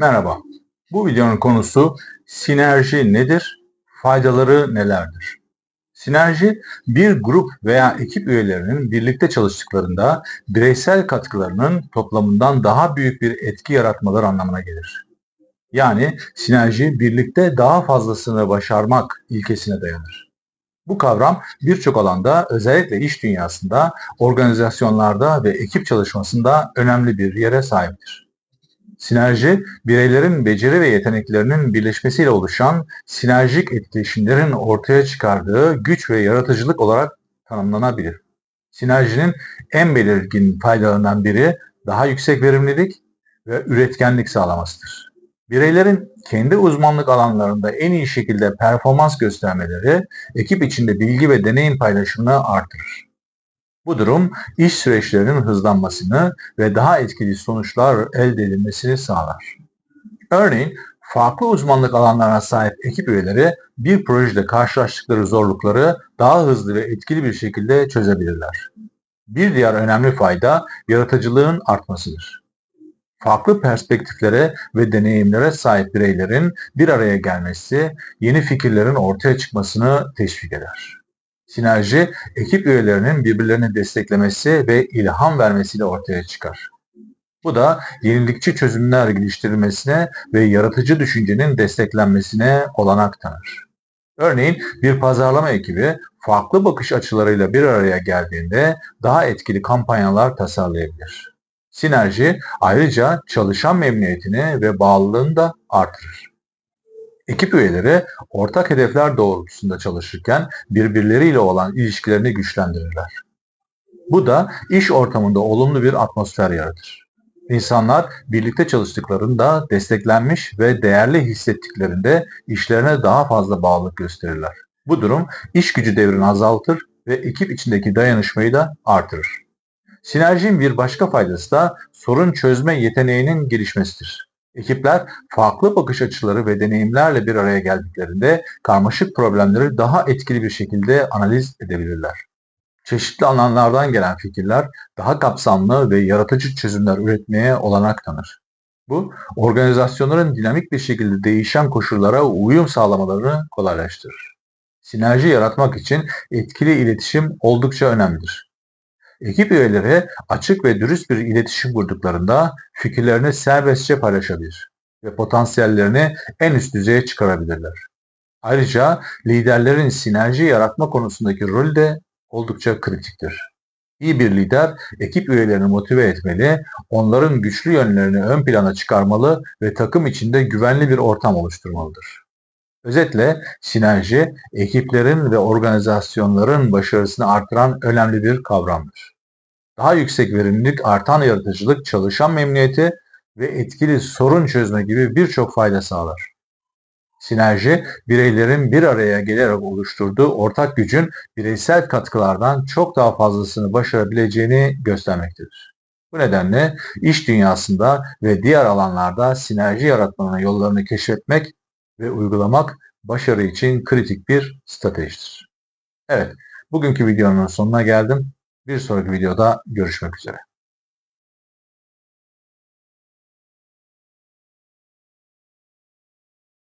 Merhaba. Bu videonun konusu sinerji nedir? Faydaları nelerdir? Sinerji bir grup veya ekip üyelerinin birlikte çalıştıklarında bireysel katkılarının toplamından daha büyük bir etki yaratmaları anlamına gelir. Yani sinerji birlikte daha fazlasını başarmak ilkesine dayanır. Bu kavram birçok alanda özellikle iş dünyasında, organizasyonlarda ve ekip çalışmasında önemli bir yere sahiptir. Sinerji, bireylerin beceri ve yeteneklerinin birleşmesiyle oluşan sinerjik etkileşimlerin ortaya çıkardığı güç ve yaratıcılık olarak tanımlanabilir. Sinerjinin en belirgin faydalarından biri daha yüksek verimlilik ve üretkenlik sağlamasıdır. Bireylerin kendi uzmanlık alanlarında en iyi şekilde performans göstermeleri ekip içinde bilgi ve deneyim paylaşımını artırır. Bu durum iş süreçlerinin hızlanmasını ve daha etkili sonuçlar elde edilmesini sağlar. Örneğin farklı uzmanlık alanlarına sahip ekip üyeleri bir projede karşılaştıkları zorlukları daha hızlı ve etkili bir şekilde çözebilirler. Bir diğer önemli fayda yaratıcılığın artmasıdır. Farklı perspektiflere ve deneyimlere sahip bireylerin bir araya gelmesi yeni fikirlerin ortaya çıkmasını teşvik eder. Sinerji, ekip üyelerinin birbirlerini desteklemesi ve ilham vermesiyle ortaya çıkar. Bu da yenilikçi çözümler geliştirilmesine ve yaratıcı düşüncenin desteklenmesine olanak tanır. Örneğin bir pazarlama ekibi farklı bakış açılarıyla bir araya geldiğinde daha etkili kampanyalar tasarlayabilir. Sinerji ayrıca çalışan memnuniyetini ve bağlılığını da artırır. Ekip üyeleri ortak hedefler doğrultusunda çalışırken birbirleriyle olan ilişkilerini güçlendirirler. Bu da iş ortamında olumlu bir atmosfer yaratır. İnsanlar birlikte çalıştıklarında desteklenmiş ve değerli hissettiklerinde işlerine daha fazla bağlılık gösterirler. Bu durum iş gücü devrini azaltır ve ekip içindeki dayanışmayı da artırır. Sinerjinin bir başka faydası da sorun çözme yeteneğinin gelişmesidir. Ekipler farklı bakış açıları ve deneyimlerle bir araya geldiklerinde karmaşık problemleri daha etkili bir şekilde analiz edebilirler. Çeşitli alanlardan gelen fikirler daha kapsamlı ve yaratıcı çözümler üretmeye olanak tanır. Bu, organizasyonların dinamik bir şekilde değişen koşullara uyum sağlamalarını kolaylaştırır. Sinerji yaratmak için etkili iletişim oldukça önemlidir. Ekip üyeleri açık ve dürüst bir iletişim kurduklarında fikirlerini serbestçe paylaşabilir ve potansiyellerini en üst düzeye çıkarabilirler. Ayrıca liderlerin sinerji yaratma konusundaki rolü de oldukça kritiktir. İyi bir lider ekip üyelerini motive etmeli, onların güçlü yönlerini ön plana çıkarmalı ve takım içinde güvenli bir ortam oluşturmalıdır. Özetle sinerji ekiplerin ve organizasyonların başarısını artıran önemli bir kavramdır. Daha yüksek verimlilik, artan yaratıcılık, çalışan memnuniyeti ve etkili sorun çözme gibi birçok fayda sağlar. Sinerji, bireylerin bir araya gelerek oluşturduğu ortak gücün bireysel katkılardan çok daha fazlasını başarabileceğini göstermektedir. Bu nedenle iş dünyasında ve diğer alanlarda sinerji yaratmanın yollarını keşfetmek ve uygulamak başarı için kritik bir stratejidir. Evet, bugünkü videonun sonuna geldim. Bir sonraki videoda görüşmek üzere.